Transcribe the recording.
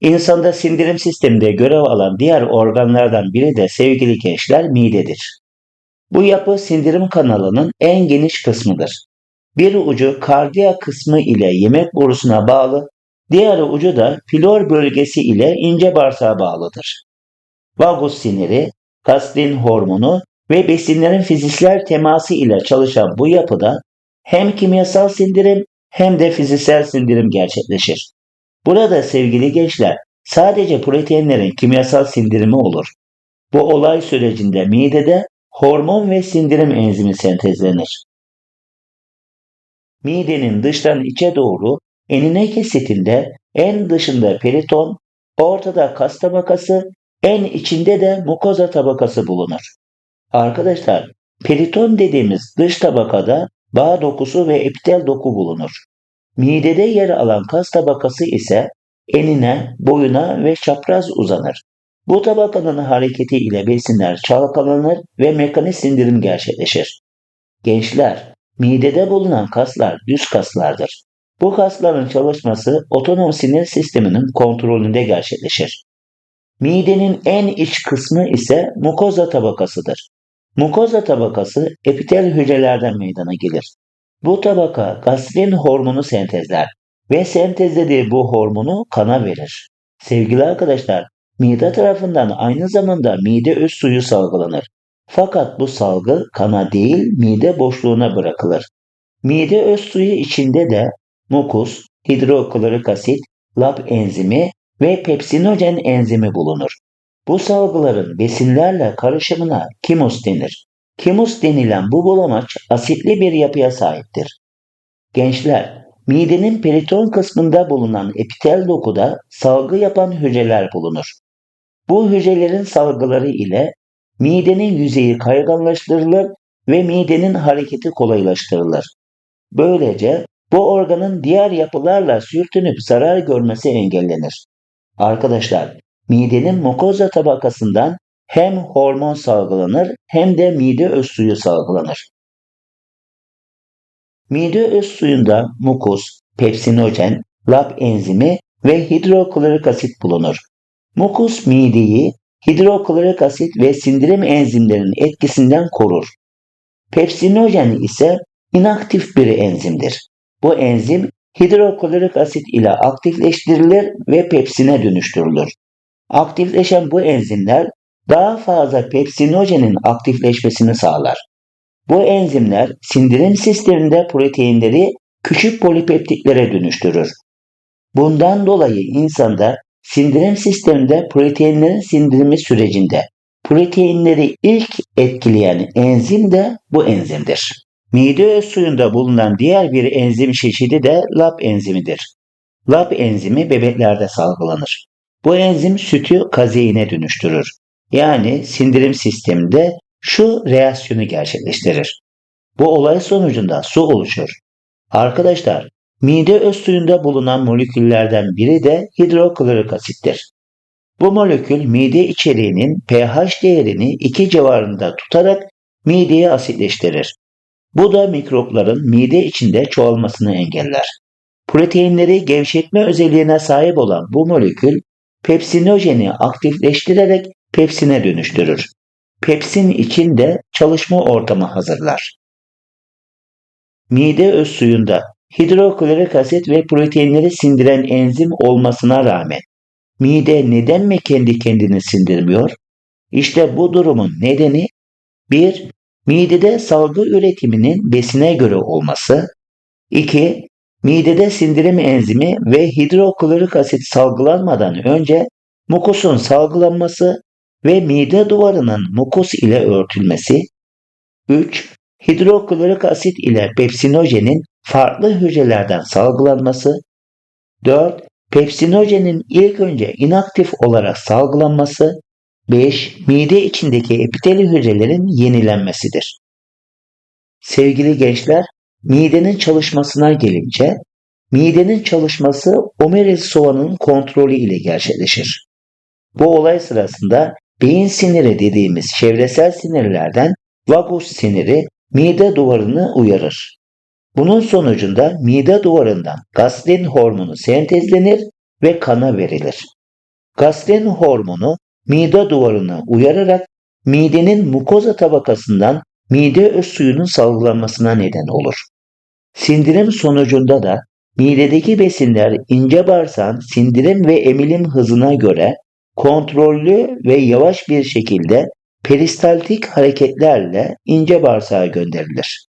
İnsanda sindirim sisteminde görev alan diğer organlardan biri de sevgili gençler midedir. Bu yapı sindirim kanalının en geniş kısmıdır. Bir ucu kardiya kısmı ile yemek borusuna bağlı, diğer ucu da flor bölgesi ile ince bağırsağa bağlıdır. Vagus siniri, gastrin hormonu ve besinlerin fiziksel teması ile çalışan bu yapıda hem kimyasal sindirim hem de fiziksel sindirim gerçekleşir. Burada sevgili gençler sadece proteinlerin kimyasal sindirimi olur. Bu olay sürecinde midede hormon ve sindirim enzimi sentezlenir. Midenin dıştan içe doğru enine kesitinde en dışında periton, ortada kas tabakası, en içinde de mukoza tabakası bulunur. Arkadaşlar, periton dediğimiz dış tabakada bağ dokusu ve epitel doku bulunur. Midede yer alan kas tabakası ise enine, boyuna ve çapraz uzanır. Bu tabakanın hareketi ile besinler çalkalanır ve mekanik sindirim gerçekleşir. Gençler, midede bulunan kaslar düz kaslardır. Bu kasların çalışması otonom sinir sisteminin kontrolünde gerçekleşir. Midenin en iç kısmı ise mukoza tabakasıdır. Mukoza tabakası epitel hücrelerden meydana gelir. Bu tabaka gastrin hormonu sentezler ve sentezlediği bu hormonu kana verir. Sevgili arkadaşlar, mide tarafından aynı zamanda mide öz suyu salgılanır. Fakat bu salgı kana değil mide boşluğuna bırakılır. Mide öz suyu içinde de mukus, hidroklorik asit, lab enzimi ve pepsinojen enzimi bulunur. Bu salgıların besinlerle karışımına kimus denir. Kimus denilen bu bulamaç asitli bir yapıya sahiptir. Gençler, midenin periton kısmında bulunan epitel dokuda salgı yapan hücreler bulunur. Bu hücrelerin salgıları ile midenin yüzeyi kayganlaştırılır ve midenin hareketi kolaylaştırılır. Böylece bu organın diğer yapılarla sürtünüp zarar görmesi engellenir. Arkadaşlar, midenin mukoza tabakasından hem hormon salgılanır hem de mide öz suyu salgılanır. Mide öz suyunda mukus, pepsinojen, lab enzimi ve hidroklorik asit bulunur. Mukus mideyi hidroklorik asit ve sindirim enzimlerinin etkisinden korur. Pepsinojen ise inaktif bir enzimdir. Bu enzim hidroklorik asit ile aktifleştirilir ve pepsine dönüştürülür. Aktifleşen bu enzimler daha fazla pepsinojenin aktifleşmesini sağlar. Bu enzimler sindirim sisteminde proteinleri küçük polipeptiklere dönüştürür. Bundan dolayı insanda sindirim sisteminde proteinlerin sindirimi sürecinde proteinleri ilk etkileyen enzim de bu enzimdir. Mide öz suyunda bulunan diğer bir enzim çeşidi de lab enzimidir. Lab enzimi bebeklerde salgılanır. Bu enzim sütü kazeine dönüştürür. Yani sindirim sisteminde şu reaksiyonu gerçekleştirir. Bu olay sonucunda su oluşur. Arkadaşlar, mide öz suyunda bulunan moleküllerden biri de hidroklorik asittir. Bu molekül mide içeriğinin pH değerini 2 civarında tutarak mideyi asitleştirir. Bu da mikropların mide içinde çoğalmasını engeller. Proteinleri gevşetme özelliğine sahip olan bu molekül pepsinojeni aktifleştirerek pepsine dönüştürür. Pepsin içinde çalışma ortamı hazırlar. Mide öz suyunda hidroklorik asit ve proteinleri sindiren enzim olmasına rağmen mide neden mi kendi kendini sindirmiyor? İşte bu durumun nedeni 1. Midede salgı üretiminin besine göre olması 2. Midede sindirim enzimi ve hidroklorik asit salgılanmadan önce mukusun salgılanması ve mide duvarının mukus ile örtülmesi 3. Hidroklorik asit ile pepsinojenin farklı hücrelerden salgılanması 4. Pepsinojenin ilk önce inaktif olarak salgılanması 5. Mide içindeki epiteli hücrelerin yenilenmesidir. Sevgili gençler, midenin çalışmasına gelince, midenin çalışması omeriz soğanın kontrolü ile gerçekleşir. Bu olay sırasında beyin siniri dediğimiz çevresel sinirlerden vagus siniri mide duvarını uyarır. Bunun sonucunda mide duvarından gastrin hormonu sentezlenir ve kana verilir. Gastrin hormonu mide duvarına uyararak midenin mukoza tabakasından mide öz suyunun salgılanmasına neden olur. Sindirim sonucunda da midedeki besinler ince bağırsağın sindirim ve emilim hızına göre kontrollü ve yavaş bir şekilde peristaltik hareketlerle ince bağırsağa gönderilir.